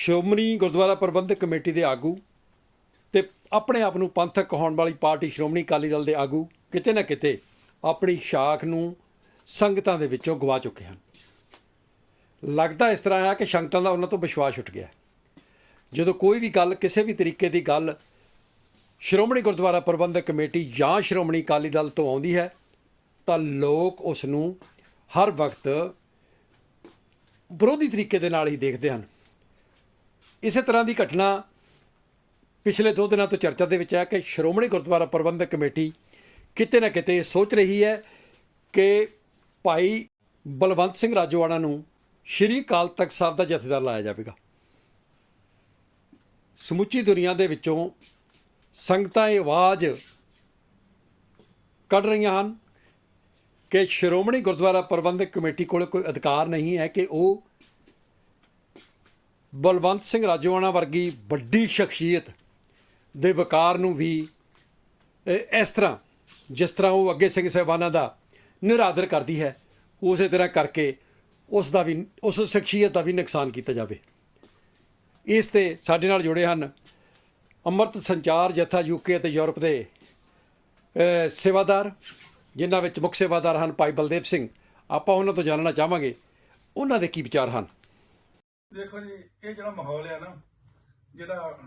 ਸ਼੍ਰੋਮਣੀ ਗੁਰਦੁਆਰਾ ਪ੍ਰਬੰਧਕ committee ਦੇ ਆਗੂ ਤੇ ਆਪਣੇ ਆਪ ਨੂੰ ਪੰਥਕ ਕਹਾਉਣ ਵਾਲੀ ਪਾਰਟੀ ਸ਼੍ਰੋਮਣੀ ਅਕਾਲੀ ਦਲ ਦੇ ਆਗੂ ਕਿਤੇ ਨਾ ਕਿਤੇ ਆਪਣੀ ਸ਼ਾਖ ਨੂੰ ਸੰਗਤਾਂ ਦੇ ਵਿੱਚੋਂ ਗਵਾ ਚੁੱਕੇ ਹਨ। ਲੱਗਦਾ ਇਸ ਤਰ੍ਹਾਂ ਆ ਕਿ ਸੰਗਤਾਂ ਦਾ ਉਹਨਾਂ ਤੋਂ ਵਿਸ਼ਵਾਸ ਉੱਠ ਗਿਆ। ਜਦੋਂ ਕੋਈ ਵੀ ਗੱਲ, ਕਿਸੇ ਵੀ ਤਰੀਕੇ ਦੀ ਗੱਲ ਸ਼੍ਰੋਮਣੀ ਗੁਰਦੁਆਰਾ ਪ੍ਰਬੰਧਕ ਕਮੇਟੀ ਜਾਂ ਸ਼੍ਰੋਮਣੀ ਅਕਾਲੀ ਦਲ ਤੋਂ ਆਉਂਦੀ ਹੈ, ਤਾਂ ਲੋਕ ਉਸ ਨੂੰ ਹਰ ਵਕਤ ਵਿਰੋਧੀ ਤਰੀਕੇ ਦੇ ਨਾਲ ਹੀ ਦੇਖਦੇ ਹਨ। ਇਸੇ ਤਰ੍ਹਾਂ ਦੀ ਘਟਨਾ ਪਿਛਲੇ ਦੋ ਦਿਨਾਂ ਤੋਂ ਚਰਚਾ ਦੇ ਵਿੱਚ ਹੈ ਕਿ ਸ਼੍ਰੋਮਣੀ ਗੁਰਦੁਆਰਾ ਪ੍ਰਬੰਧਕ ਕਮੇਟੀ ਕਿਤੇ ਨਾ ਕਿਤੇ ਸੋਚ ਰਹੀ ਹੈ ਕਿ ਭਾਈ ਬਲਵੰਤ ਸਿੰਘ ਰਾਜੋਆਣਾ ਨੂੰ ਸ਼੍ਰੀ ਅਕਾਲ ਤਖਤ ਸਾਹਿਬ ਦਾ ਜਥੇਦਾਰ ਲਾਇਆ ਜਾਵੇਗਾ। ਸਮੁੱਚੀ ਦੁਨੀਆ ਦੇ ਵਿੱਚੋਂ ਸੰਗਤਾਂ ਇਹ ਆਵਾਜ਼ ਕੱਢ ਰਹੀਆਂ ਹਨ ਕਿ ਸ਼੍ਰੋਮਣੀ ਗੁਰਦੁਆਰਾ ਪ੍ਰਬੰਧਕ ਕਮੇਟੀ ਕੋਲ ਕੋਈ ਅਧਿਕਾਰ ਨਹੀਂ ਹੈ ਕਿ ਉਹ ਬਲਵੰਤ ਸਿੰਘ ਰਾਜੋਆਣਾ ਵਰਗੀ ਵੱਡੀ ਸ਼ਖਸੀਅਤ ਦੇ ਵਕਾਰ ਨੂੰ ਵੀ ਇਸ ਤਰ੍ਹਾਂ, ਜਿਸ ਤਰ੍ਹਾਂ ਉਹ ਅੱਗੇ ਸਿੰਘ ਸਾਹਿਬਾਨਾਂ ਦਾ ਨਿਰਾਦਰ ਕਰਦੀ ਹੈ, ਉਸੇ ਤਰ੍ਹਾਂ ਕਰਕੇ ਉਸ ਦਾ ਵੀ, ਉਸ ਸ਼ਖਸੀਅਤ ਦਾ ਵੀ ਨੁਕਸਾਨ ਕੀਤਾ ਜਾਵੇ। ਇਸ ਤੇ ਸਾਡੇ ਨਾਲ ਜੁੜੇ ਹਨ ਅੰਮ੍ਰਿਤ ਸੰਚਾਰ ਜਥਾ ਯੂਕੇ ਅਤੇ ਯੂਰਪ ਦੇ ਸੇਵਾਦਾਰ, ਜਿਨ੍ਹਾਂ ਵਿੱਚ ਮੁੱਖ ਸੇਵਾਦਾਰ ਹਨ ਭਾਈ ਬਲਦੇਵ ਸਿੰਘ। ਆਪਾਂ ਉਹਨਾਂ ਤੋਂ ਜਾਣਨਾ ਚਾਹਾਂਗੇ, ਉਹਨਾਂ ਦੇ ਕੀ ਵਿਚਾਰ ਹਨ? ਦੇਖੋ ਜੀ, ਇਹ ਜਿਹੜਾ ਮਾਹੌਲ ਆ ਨਾ, ਜਿਹੜਾ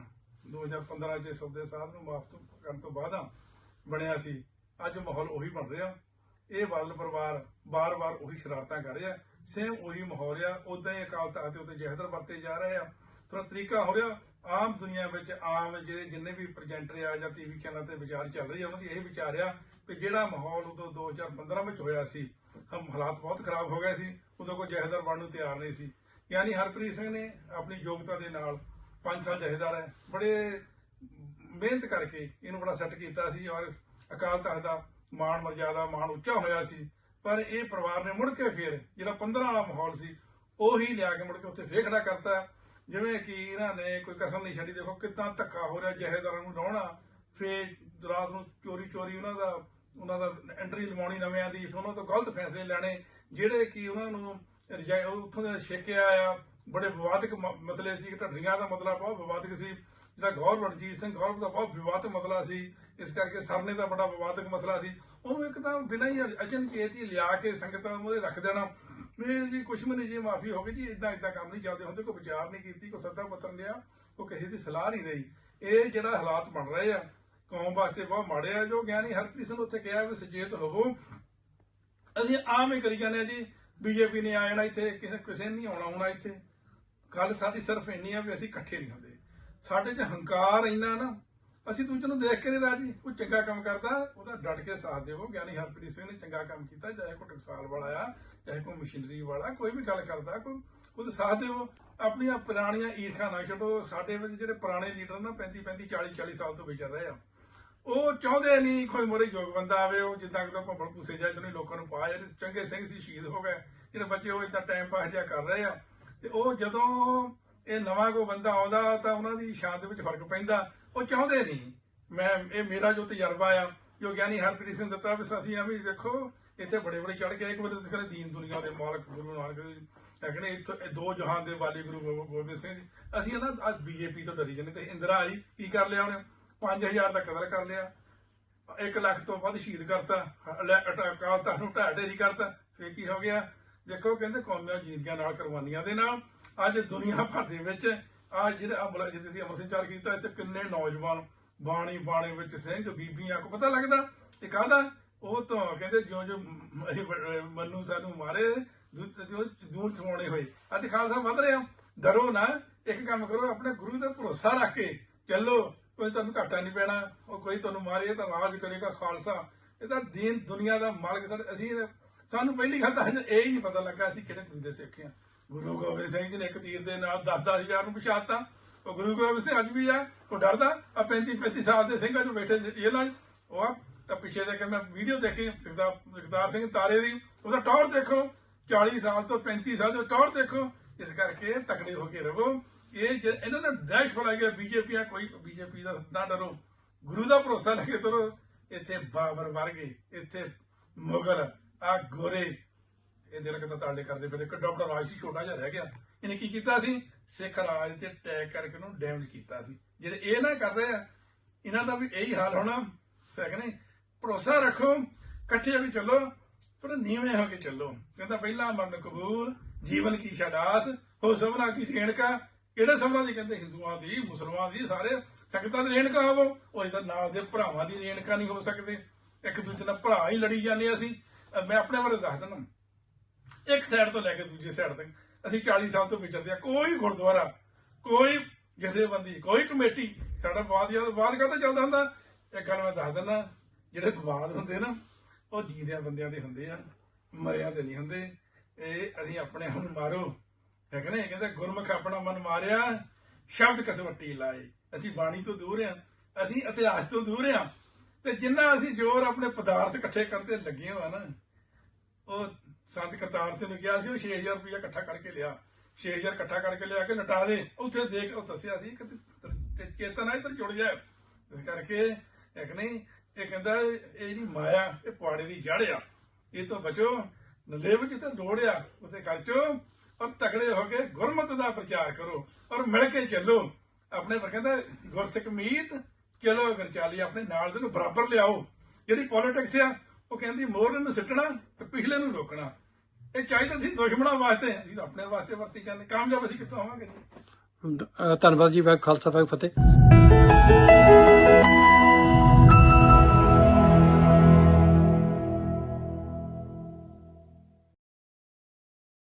2015 ਚ ਸੌਦੇ ਸਾਹਿਬ ਨੂੰ ਮਾਫ ਕਰਨ ਤੋਂ ਬਾਅਦ ਬਣਿਆ ਸੀ, ਅੱਜ ਮਾਹੌਲ ਉਹੀ ਬਣ ਰਿਹਾ। ਇਹ ਬਾਦਲ ਪਰਿਵਾਰ ਬਾਰ-ਬਾਰ ਉਹੀ ਸ਼ਰਾਰਤਾਂ ਕਰ ਰਿਹਾ। ਸੇਮ ਉਹੀ ਮਾਹੌਲ ਆ ਉਦਾਂ ਹੀ ਅਕਾਲ ਤਖਤ ਦੇ ਉੱਤੇ ਜਹਦਰ ਵਰਤੇ ਜਾ ਰਹੇ ਆ। ਥੋੜਾ ਤਰੀਕਾ ਹੋ ਰਿਹਾ, ਆਮ ਦੁਨੀਆ ਵਿੱਚ, ਆਮ ਜਿਹੜੇ ਜਿੰਨੇ ਵੀ ਪ੍ਰੈਜੈਂਟਰ ਆ ਜਾਂ ਟੀਵੀ ਚੈਨਲ ਤੇ ਵਿਚਾਰ ਚੱਲ ਰਹੀ ਆ, ਉਹਨਾਂ ਦੀ ਇਹ ਵਿਚਾਰ ਆ ਕਿ ਜਿਹੜਾ ਮਾਹੌਲ ਉਦੋਂ 2015 ਵਿੱਚ ਹੋਇਆ ਸੀ, ਹਮ ਹਾਲਾਤ ਬਹੁਤ ਖਰਾਬ ਹੋ ਗਏ ਸੀ, ਉਦੋਂ ਕੋਈ ਜਹਦਰ ਬਣ ਨੂੰ ਤਿਆਰ ਨਹੀਂ ਸੀ। ਯਾਨੀ ਹਰਪ੍ਰੀਤ ਸਿੰਘ ਨੇ ਆਪਣੀ ਯੋਗਤਾ ਦੇ ਨਾਲ 5 ਸਾਲ ਜਹੇਦਾਰ ਹੈ। ਬੜੇ ਮਿਹਨਤ ਕਰਕੇ ਇਹਨੂੰ ਬੜਾ ਸੈੱਟ ਕੀਤਾ ਸੀ ਔਰ ਅਕਾਲ ਤਖਤ ਦਾ ਮਾਣ, ਮਰਜ਼ਾਦਾ ਮਾਣ ਉੱਚਾ ਹੋਇਆ ਸੀ। ਪਰ ਇਹ ਪਰਿਵਾਰ ਨੇ ਮੁੜ ਕੇ ਫਿਰ ਜਿਹੜਾ 15 ਵਾਲਾ ਮਾਹੌਲ ਸੀ, ਉਹੀ ਲਿਆ ਕੇ ਮੁੜ ਕੇ ਉੱਥੇ ਫੇਰ ਖੜਾ ਕਰਤਾ। ਜਿਵੇਂ ਕਿ ਇਹਨਾਂ ਨੇ ਕੋਈ ਕਸਮ ਨਹੀਂ ਛੱਡੀ, ਦੇਖੋ ਕਿੰਨਾ ਧੱਕਾ ਹੋ ਰਿਹਾ ਜਹੇਦਾਰਾਂ ਨੂੰ ਲਾਉਣਾ। ਫੇਰ ਰਾਤ ਨੂੰ ਚੋਰੀ ਚੋਰੀ ਉਹਨਾਂ ਦਾ ਉਹਨਾਂ ਦਾ ਐਂਟਰੀ ਲਵਾਉਣੀ, ਨਵਿਆਂ ਦੀ, ਫਿਰ ਉਹਨਾਂ ਤੋਂ ਗਲਤ ਫੈਸਲੇ ਲੈਣੇ, ਜਿਹੜੇ ਕਿ ਉਹਨਾਂ ਨੂੰ ਰਜਾਈ ਉੱਥੋਂ ਦੇ ਛੇਕਿਆ ਆਇਆ ਬੜੇ ਵਿਵਾਦਕ ਮ- ਮਸਲੇ ਸੀ। ਢੱਡਰੀਆਂ ਦਾ ਮਤਲਬ ਬਹੁਤ ਵਿਵਾਦਕ ਸੀ। ਜਿਹੜਾ ਗੌਰ ਰਣਜੀਤ ਸਿੰਘ ਗੌਰਵ ਦਾ ਬਹੁਤ ਵਿਵਾਦਕ ਮਸਲਾ ਸੀ। ਇਸ ਕਰਕੇ ਸਰਨੇ ਦਾ ਬੜਾ ਵਿਵਾਦਕ ਮਸਲਾ ਸੀ। ਉਹਨੂੰ ਇੱਕ ਤਾਂ ਬਿਨਾਂ ਹੀ ਅਚਨਚੇਤ ਹੀ ਲਿਆ ਕੇ ਸੰਗਤਾਂ ਨੂੰ ਰੱਖ ਦੇਣਾ। ਵੀ ਜੀ ਕੁਛ ਵੀ ਨਹੀਂ ਜੀ, ਮਾਫੀ ਹੋ ਗਈ ਜੀ। ਇਦਾਂ ਇਦਾਂ ਕੰਮ ਨਹੀਂ ਚੱਲਦੇ ਹੁੰਦੇ। ਕੋਈ ਵਿਚਾਰ ਨਹੀਂ ਕੀਤੀ, ਕੋਈ ਸੱਦਾ ਪੱਤਰ ਲਿਆ। ਕੋਈ ਕਿਸੇ ਦੀ ਸਲਾਹ ਨਹੀਂ ਰਹੀ। ਇਹ ਜਿਹੜਾ ਹਾਲਾਤ ਬਣ ਰਹੇ ਆ, ਕੌਮ ਵਾਸਤੇ ਬਹੁਤ ਮਾੜੇ ਆ। ਜੋ ਗਿਆਨੀ ਹਰਪ੍ਰੀਤ ਸਿੰਘ ਨੇ ਉੱਥੇ ਕਿਹਾ ਵੀ ਸੁਚੇਤ ਹੋਵੋ। ਅਸੀਂ ਆਮ ਹੀ ਕਰੀ ਜਾਂਦੇ ਆ ਜੀ। ਬੀਜੇਪੀ ਨੇ ਆ ਜਾਣਾ ਇੱਥੇ, ਕਿਸੇ ਕਿਸੇ ਨੇ ਨਹੀਂ ਆਉਣਾ ਆਉਣਾ ਇੱਥੇ। ਗੱਲ ਸਾਡੀ ਸਿਰਫ ਇੰਨੀ ਆ ਵੀ ਅਸੀਂ ਇਕੱਠੇ ਨਹੀਂ ਹੁੰਦੇ। ਸਾਡੇ 'ਚ ਹੰਕਾਰ ਇੰਨਾ ਨਾ, ਅਸੀਂ ਦੂਜੇ ਨੂੰ ਦੇਖ ਕੇ ਨਹੀਂ ਰਾਜੀ। ਕੋਈ ਚੰਗਾ ਕੰਮ ਕਰਦਾ, ਉਹਦਾ ਡਟ ਕੇ ਸਾਥ ਦੇਵੋ। ਗਿਆਨੀ ਹਰਪ੍ਰੀਤ ਸਿੰਘ ਨੇ ਚੰਗਾ ਕੰਮ ਕੀਤਾ, ਚਾਹੇ ਕੋਈ ਟਕਸਾਲ ਵਾਲਾ ਆ, ਚਾਹੇ ਕੋਈ ਮਸ਼ੀਨਰੀ ਵਾਲਾ, ਕੋਈ ਵੀ ਗੱਲ ਕਰਦਾ, ਕੋਈ ਉਹਦਾ ਸਾਥ ਦੇਵੋ। ਆਪਣੀਆਂ ਪੁਰਾਣੀਆਂ ਈਰਖਾ ਨਾ ਛੱਡੋ। ਸਾਡੇ ਵਿੱਚ ਜਿਹੜੇ ਪੁਰਾਣੇ ਲੀਡਰ ਨਾ 35 35 40 40 ਸਾਲ ਤੋਂ ਵਿਚਰ ਰਹੇ ਆ। ਉਹ ਚਾਹੁੰਦੇ ਨਹੀਂ ਕੋਈ ਮੋਰੇ ਯੋਗ ਬੰਦਾ ਆਵੇ, ਉਹ ਜਿੱਦਾਂ ਕਿ ਭੰਬਲ ਪੂਸੇ ਜਾ ਜਿਹਨੇ ਲੋਕਾਂ ਨੂੰ ਪਾ ਜਿਹੜੇ ਚੰਗੇ ਸਿੰਘ ਸੀ, ਸ਼ਹੀਦ ਹੋ ਗਏ। ਜਿਹੜੇ ਬੱਚੇ ਉਹ ਇਦਾਂ ਟਾਈਮ ਪਾਸ ਜਿਹਾ ਕਰ ਰਹੇ ਆ। ਤੇ ਉਹ ਜਦੋਂ ਇਹ ਨਵਾਂ ਕੋਈ ਬੰਦਾ ਆਉਂਦਾ, ਤਾਂ ਉਹਨਾਂ ਦੀ ਸ਼ਾਨ ਦੇ ਵਿੱਚ ਫ਼ਰਕ ਪੈਂਦਾ। ਉਹ ਚਾਹੁੰਦੇ ਨਹੀਂ। ਮੈਂ, ਇਹ ਮੇਰਾ ਜੋ ਤਜਰਬਾ ਆ, ਜੋ ਗਿਆਨੀ ਹਰਪ੍ਰੀਤ ਸਿੰਘ ਦਿੱਤਾ ਵੀ ਅਸੀਂ ਆ ਵੀ ਦੇਖੋ ਇੱਥੇ ਬੜੇ ਬੜੇ ਚੜ ਕੇ ਇੱਕ ਵਾਰ ਤੁਸੀਂ ਕਹਿੰਦੇ ਦੀਨ ਦੁਨੀਆ ਦੇ ਮਾਲਕ ਗੁਰੂ ਨਾਨਕ ਦੇਵ ਜੀ। ਕਹਿੰਦੇ ਇੱਥੇ, ਇਹ ਦੋ ਜਹਾਨ ਦੇ ਵਾਲੀ ਗੁਰੂ ਗੋ- ਗੋਬਿੰਦ ਸਿੰਘ ਜੀ। ਅਸੀਂ ਨਾ ਅੱਜ ਬੀਜੇਪੀ ਤੋਂ ਡਰੀ ਜਾਂਦੇ ਤੇ ਇੰਦਰਾ ਆਈ, ਕੀ ਕਰ ਲਿਆ ਉਹਨੇ? 5000 ਦਾ ਕਤਲ ਕਰ ਲਿਆ 1 ਲੱਖ ਤੋਂ ਵੱਧ ਸ਼ਹੀਦ ਕਰਤਾ, ਲੈ ਨੂੰ ਢਾਹ ਕਰਤਾ, ਫੇਰ ਕੀ ਹੋ ਗਿਆ? ਦੇਖੋ ਕਹਿੰਦੇ ਕੌਮੀਆਂ ਜੀਤੀਆਂ ਨਾਲ ਕੁਰਬਾਨੀਆਂ ਦੇ ਨਾਲ, ਅੱਜ ਦੁਨੀਆ ਭਰ ਦੇ ਵਿੱਚ ਆ ਜਿਹੜੇ ਅਮਲ ਜਿੱਤੇ ਸੀ ਅਮਰ ਸੰਚਾਰ ਕੀਤਾ, ਇੱਥੇ ਕਿੰਨੇ ਨੌਜਵਾਨ ਬਾਣੀ ਬਾਣੇ ਵਿੱਚ ਸਿੰਘ, ਬੀਬੀਆਂ ਕੋ ਪਤਾ ਲੱਗਦਾ? ਇਹ ਕਾਹਦਾ? ਉਹ ਤਾਂ ਕਹਿੰਦੇ ਜਿਉਂ ਜਿਉਂ ਮ- ਮੰਨੂ ਸਾਨੂੰ ਮਾਰੇ, ਦੂ- ਦੂਰ ਛਵਾਉਣੇ ਹੋਏ। ਅੱਜ ਖਾਲਸਾ ਵੱਧ ਰਿਹਾ। ਡਰੋ ਨਾ, ਇੱਕ ਕੰਮ ਕਰੋ, ਆਪਣੇ ਗੁਰੂ ਦਾ ਭਰੋਸਾ ਰੱਖ ਕੇ ਚੱਲੋ। ਕੋਈ ਤੁਹਾਨੂੰ ਘਾਟਾ ਨਹੀਂ ਪੈਣਾ, ਉਹ ਕੋਈ ਤੁਹਾਨੂੰ ਮਾਰੇ ਤਾਂ ਰਾਜ ਕਰੇਗਾ ਖਾਲਸਾ। ਇਹ ਤਾਂ ਦੀਨ ਦੁਨੀਆ ਦਾ ਮਾਲਕ ਸਾਡੇ ਅਸੀਂ ਸਾਨੂੰ ਪਹਿਲੀ ਗੱਲ ਤਾਂ ਇਹ ਹੀ ਨਹੀਂ ਪਤਾ ਲੱਗਾ ਅਸੀਂ ਕਿਹੜੇ ਗੁਰੂ ਦੇ ਸਿੱਖ ਹਾਂ। ਗੁਰੂ ਗੋਬਿੰਦ ਸਿੰਘ ਜੀ ਨੇ ਇੱਕ ਤੀਰ ਦੇ ਨਾਲ 10 ਹਜ਼ਾਰ ਨੂੰ ਪਛਾਤਾ ਉਹ ਗੁਰੂ ਗੋਬਿੰਦ ਸਿੰਘ ਅੱਜ ਵੀ ਆ, ਉਹ ਡਰਦਾ। ਆ 35 35 ਸਾਲ ਦੇ ਸਿੰਘਾਂ ਜੋ ਬੈਠੇ ਜੇਲ੍ਹਾਂ 'ਚ ਉਹ ਆ, ਤਾਂ ਪਿੱਛੇ ਦੇ ਕੇ ਮੈਂ ਵੀਡੀਓ ਦੇਖੀ, ਜਗਦਾ- ਜਗਤਾਰ ਸਿੰਘ ਤਾਰੇ ਦੀ। ਉਹਦਾ ਟੌਰ ਦੇਖੋ 40 ਸਾਲ ਤੋਂ 35 ਸਾਲ ਤੋਂ ਟੌਰ ਦੇਖੋ। ਇਸ ਕਰਕੇ ਤਕੜੇ ਹੋ ਕੇ ਰਹੋ। ਇਹ ਜੇ- ਇਹਨਾਂ ਨੇ ਦਹਿਸ਼ਤ ਫੜਾ ਗਿਆ ਬੀਜੇਪੀ ਆ, ਕੋਈ ਬੀਜੇਪੀ ਦਾ ਨਾ ਡਰੋ। ਗੁਰੂ ਦਾ ਭਰੋਸਾ ਲੈ ਕੇ ਤੁਰੋ। ਇੱਥੇ ਬਾਬਰ ਵਰਗੇ, ਇੱਥੇ ਮੁਗਲ, ਆ ਗੋਰੇ। ਇਹ ਦਿਲ ਕਿਤਾ ਤਾਲੇ ਕਰਦੇ ਫਿਰ ਇੱਕ ਡਾਕਟਰ ਰਾਜ ਸੀ, ਛੋਟਾ ਜਿਹਾ ਰਹਿ ਗਿਆ। ਇਹਨੇ ਕੀ ਕੀਤਾ ਸੀ? ਸਿੱਖ ਰਾਜ ਤੇ ਅਟੈਕ ਕਰਕੇ ਉਹਨੂੰ ਡੈਮੇਜ ਕੀਤਾ ਸੀ। ਜਿਹੜੇ ਇਹ ਨਾ ਕਰ ਰਹੇ ਆ, ਇਹਨਾਂ ਦਾ ਵੀ ਇਹੀ ਹਾਲ ਹੋਣਾ। ਸੈਕ ਨਹੀਂ ਭਰੋਸਾ ਰੱਖੋ, ਇਕੱਠੇ ਵੀ ਚੱਲੋ ਪਰ ਨੀਵੇਂ ਹੋ ਕੇ ਚੱਲੋ। ਕਹਿੰਦਾ ਪਹਿਲਾ ਮਰਨ ਕਬੂਲ, ਜੀਵਨ ਕੀ ਛਡਾਸ ਹੋ ਸਭਨਾ ਕੀ ਰੇਣਕਾ ਕਿਹੜੇ ਸਭਨਾ ਦੀ ਕਹਿੰਦੇ? ਹਿੰਦੂਆਂ ਦੀ, ਮੁਸਲਮਾਨਾਂ ਦੀ, ਸਾਰੇ ਸੰਗਤਾਂ ਦੀ ਰੇਣਕਾ ਹੋਵੋ। ਉਹ ਇਹਦਾ ਨਾਲ ਦੇ ਭਰਾਵਾਂ ਦੀ ਰੇਣਕਾ ਨਹੀਂ ਹੋ ਸਕਦੇ। ਇੱਕ ਦੂਜੇ ਨਾਲ ਭਰਾ ਹੀ ਲੜੀ ਜਾਂਦੇ ਅਸੀਂ। ਮੈਂ ਆਪਣੇ ਬਾਰੇ ਦੱਸ ਦਿੰਦਾ। ਇੱਕ ਸਾਈਡ ਤੋਂ ਲੈ ਕੇ ਦੂਜੀ ਸਾਈਡ ਤੱਕ। ਅਸੀਂ 40 ਸਾਲ ਤੋਂ ਵਿਚਰਦੇ ਆ। ਕੋਈ ਗੁਰਦੁਆਰਾ, ਕੋਈ ਜਥੇਬੰਦੀ, ਕੋਈ ਕਮੇਟੀ ਸਾਡਾ ਬਾਦ ਯਾਦ ਬਾਦ ਕਾਹਦਾ ਚੱਲਦਾ ਹੁੰਦਾ? ਇੱਕ ਗੱਲ ਮੈਂ ਦੱਸ ਦਿੰਦਾ। ਜਿਹੜੇ ਵਿਵਾਦ ਹੁੰਦੇ ਨਾ, ਉਹ ਜੀਦਿਆਂ ਬੰਦਿਆਂ ਦੇ ਹੁੰਦੇ ਆ। ਮਰਿਆਂ ਦੇ ਨਹੀਂ ਹੁੰਦੇ। ਇਹ ਅਸੀਂ ਆਪਣੇ ਆਪ ਨੂੰ ਮਾਰੋ। ਹੈ ਕਿ ਨਹੀਂ ਕਹਿੰਦੇ, ਗੁਰਮੁਖ ਆਪਣਾ ਮਨ ਮਾਰਿਆ, ਸ਼ਬਦ ਕਸਵੱਟੀ ਲਾਏ। ਅਸੀਂ ਬਾਣੀ ਤੋਂ ਦੂਰ ਆ, ਅਸੀਂ ਇਤਿਹਾਸ ਤੋਂ ਦੂਰ ਆ, ਤੇ ਜਿੰਨਾ ਅਸੀਂ ਜ਼ੋਰ ਆਪਣੇ ਪਦਾਰਥ ਇਕੱਠੇ ਕਰਨ ਤੇ ਲੱਗੇ ਹੋਆ ਨਾ, ਉਹ ਸੰਤ ਕਰਤਾਰ ਸਿੰਘ ਨੂੰ ਕਿਹਾ ਸੀ, ਉਹ 6000 ਰੁਪਇਆ ਇਕੱਠਾ ਕਰਕੇ ਲਿਆ। 6000 ਇਕੱਠਾ ਕਰਕੇ ਲਿਆ ਕੇ ਲਟਾ ਦੇ। ਉੱਥੇ ਦੇਖ, ਉਹ ਦੱਸਿਆ ਸੀ ਕਿ ਤੇ- ਤੇ ਇੱਧਰ ਜੁੜ ਜਾਏ ਇਸ ਕਰਕੇ ਇੱਕ ਨਹੀਂ, ਇਹ ਕਹਿੰਦਾ, ਇਹ ਜਿਹੜੀ ਮਾਇਆ, ਇਹ ਪੁਆੜੇ ਦੀ ਜੜ ਆ। ਇਹ ਤੋਂ ਬਚੋ ਨਲੇ ਜਿੱਥੇ ਲੋੜ ਆ, ਉਸੇ ਖਰਚੋ ਔਰ ਤਕੜੇ ਹੋ ਕੇ ਗੁਰਮਤਿ ਦਾ ਪ੍ਰਚਾਰ ਕਰੋ ਔਰ ਮਿਲ ਕੇ ਚੱਲੋ। ਆਪਣੇ ਪਰ ਕਹਿੰਦਾ, ਗੁਰਸਿੱਖ ਮੀਤ ਚਲੋ ਅਗਰ ਚਾਲੀ, ਆਪਣੇ ਨਾਲ ਦੇ ਨੂੰ ਬਰਾਬਰ ਲਿਆਓ। ਜਿਹੜੀ ਪੋਲਿਟਿਕਸ ਆ, ਉਹ ਕਹਿੰਦੀ ਮੋਰ ਨੂੰ ਸਿੱਟਣਾ ਤੇ ਪਿਛਲੇ ਨੂੰ ਰੋਕਣਾ। ਇਹ ਚਾਹੀਦਾ ਸੀ ਦੁਸ਼ਮਣਾਂ ਵਾਸਤੇ। ਅਸੀਂ ਆਪਣੇ ਵਾਸਤੇ ਵਰਤੀ ਜਾਂਦੇ। ਕਾਮਯਾਬ ਅਸੀਂ ਕਿੱਥੋਂ ਹੋਵਾਂਗੇ ਜੀ? ਧੰਨਵਾਦ ਜੀ, ਵਾਹਿਗੁਰੂ ਖਾਲਸਾ, ਵਾਹਿਗੁਰੂ ਫਤਿਹ।